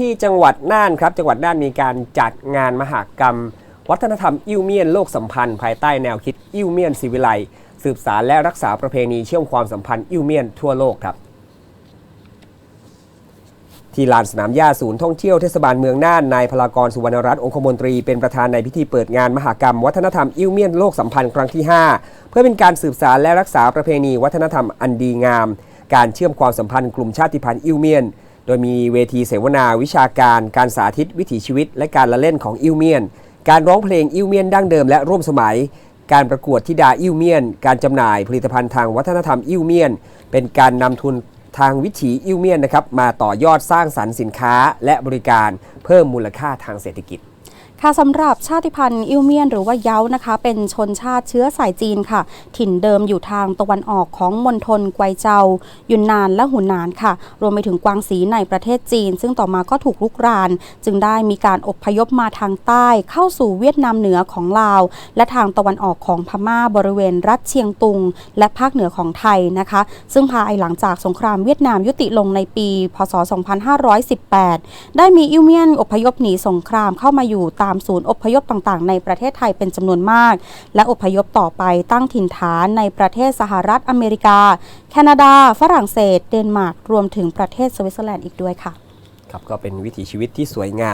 ที่จังหวัดน่านครับจังหวัดน่านมีการจัดงานมหากรรม วัฒนธรรมอิวเมียนโลกสัมพันธ์ ภายใต้แนวคิดอิวเมียนศิวิไลสืบสารและรักษาประเพณีเชื่อมความสัมพันธ์อิวเมียนทั่วโลกครับที่ลานสนามหญ้าศูนย์ท่องเที่ยวเทศบาลเมืองน่านนายพลากรสุวรรณรัตน์องคมนตรีเป็นประธานในพิธีเปิดงานมหกรรม วัฒนธรรมอิวเมียนโลกสัมพันธ์ครั้งที่ 5 เพื่อเป็นการสืบสารและรักษาประเพณีวัฒนธรรมอันดีงาม การเชื่อมความสัมพันธ์กลุ่มชาติพันธุ์อิวเมียน โดยมีเวทีเสวนาวิชาการการสาธิตวิถีชีวิต และการละเล่นของอิวเมียน การร้องเพลงอิวเมียนดั้งเดิมและร่วมสมัย การประกวดธิดาอิวเมียน การจำหน่ายผลิตภัณฑ์ทางวัฒนธรรมอิวเมียน เป็นการนำทุนทางวิถีอิวเมียนนะครับมาต่อยอดสร้างสรรค์สินค้าและบริการเพิ่มมูลค่าทางเศรษฐกิจ ค่ะสำหรับชาติพันธุ์อิวเมียนหรือว่าเย้านะคะ เป็นชนชาติเชื้อสายจีนค่ะ ถิ่นเดิมอยู่ทางตะวันออกของมณฑลไกวเจายุนนานและหุนนานค่ะ รวมไปถึงกวางสีในประเทศจีน ซึ่งต่อมาก็ถูกลุกราน จึงได้มีการอพยพมาทางใต้เข้าสู่เวียดนามเหนือของลาว และทางตะวันออกของพม่าบริเวณรัฐเชียงตุง และภาคเหนือของไทยนะคะ ซึ่งภายหลังจากสงครามเวียดนามยุติลงในปี พศ 2518 ได้มีอิวเมียนอพยพหนีสงครามเข้ามาอยู่ตามศูนย์อพยพต่างๆ ในประเทศไทยเป็นจำนวนมาก และอพยพต่อไปตั้งถิ่นฐานในประเทศสหรัฐอเมริกา แคนาดา ฝรั่งเศส เดนมาร์กรวมถึงประเทศสวิตเซอร์แลนด์อีกด้วยค่ะ ครับก็เป็นวิถีชีวิตที่สวยงาม